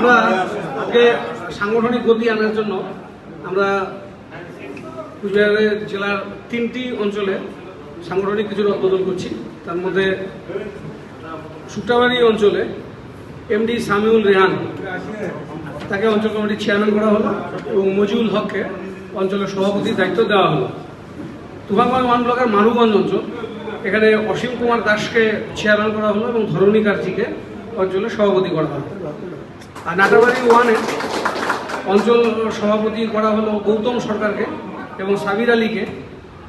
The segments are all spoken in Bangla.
আমরা আজকে সাংগঠনিক গতি আনার জন্য আমরা কুচবিহারের জেলার তিনটি অঞ্চলে সাংগঠনিক কিছু রদবদল করছি। তার মধ্যে সুটাবাড়ি অঞ্চলে এমডি সামিউল রেহান, তাকে অঞ্চল কমিটির চেয়ারম্যান করা হলো এবং মজিউল হককে অঞ্চলের সভাপতির দায়িত্ব দেওয়া হলো। তুফানগঞ্জ ওয়ান ব্লকের মানুগঞ্জ অঞ্চল, এখানে অসীম কুমার দাসকে চেয়ারম্যান করা হলো এবং ধরণী কার্তিকে অঞ্চলের সভাপতি করা হলো। আর নাটাবাড়ি ওয়ানে অঞ্চল সভাপতি করা হলো গৌতম সরকারকে এবং সাবির আলীকে।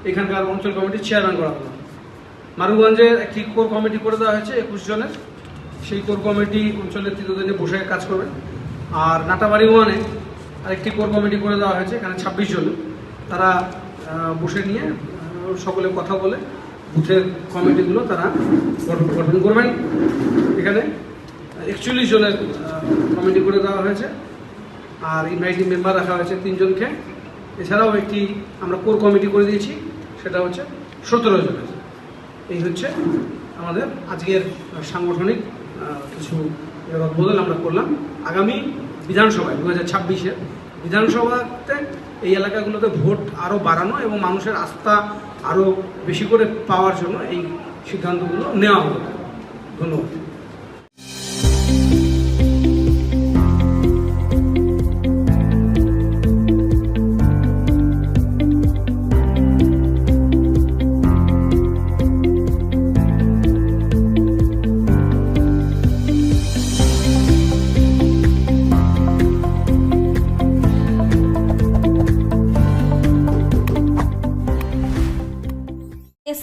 এখানকার অঞ্চল কমিটির চেয়ারম্যান করা হলো। মারুগঞ্জে একটি কোর কমিটি করে দেওয়া হয়েছে একুশ জনের। সেই কোর কমিটি অঞ্চলের তৃতীয়দিনে বসে কাজ করবে। আর নাটাবাড়ি ওয়ানে আরেকটি কোর কমিটি করে দেওয়া হয়েছে, এখানে ছাব্বিশ জন। তারা বসে নিয়ে সকলে কথা বলে, বুথের কমিটিগুলো তারা গঠন করবেন। এখানে একচল্লিশ জনের কমিটি করে দেওয়া হয়েছে। আর ইনভাইটিং মেম্বার রাখা হয়েছে তিনজনকে। এছাড়াও একটি আমরা কোর কমিটি করে দিয়েছি, সেটা হচ্ছে সতেরো জনের। এই হচ্ছে আমাদের আজকের সাংগঠনিক কিছু বদল আমরা করলাম। আগামী বিধানসভায় দু হাজার ছাব্বিশে বিধানসভাতে এই এলাকাগুলোতে ভোট আরও বাড়ানো এবং মানুষের আস্থা আরও বেশি করে পাওয়ার জন্য এই সিদ্ধান্তগুলো নেওয়া হলো ধন্যবাদ।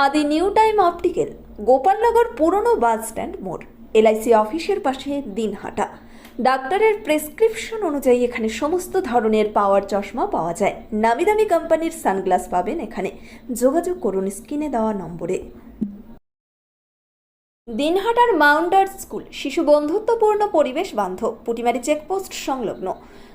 আদি নিউ টাইম অপটিক্যাল, গোপালনগর পুরনো বাস স্ট্যান্ড মোড়, এলআইসি অফিসের পাশে দিনহাটা। ডাক্তারের প্রেসক্রিপশন অনুযায়ী এখানে সমস্ত ধরনের পাওয়ার চশমা পাওয়া যায়। নামি দামি কোম্পানির সানগ্লাস পাবেন এখানে। যোগাযোগ করুন স্ক্রিনে দেওয়া নম্বরে। দিনহাটার মাউন্টার স্কুল, শিশু বন্ধুত্বপূর্ণ পরিবেশ বান্ধব, পুটিমারি চেকপোস্ট সংলগ্ন।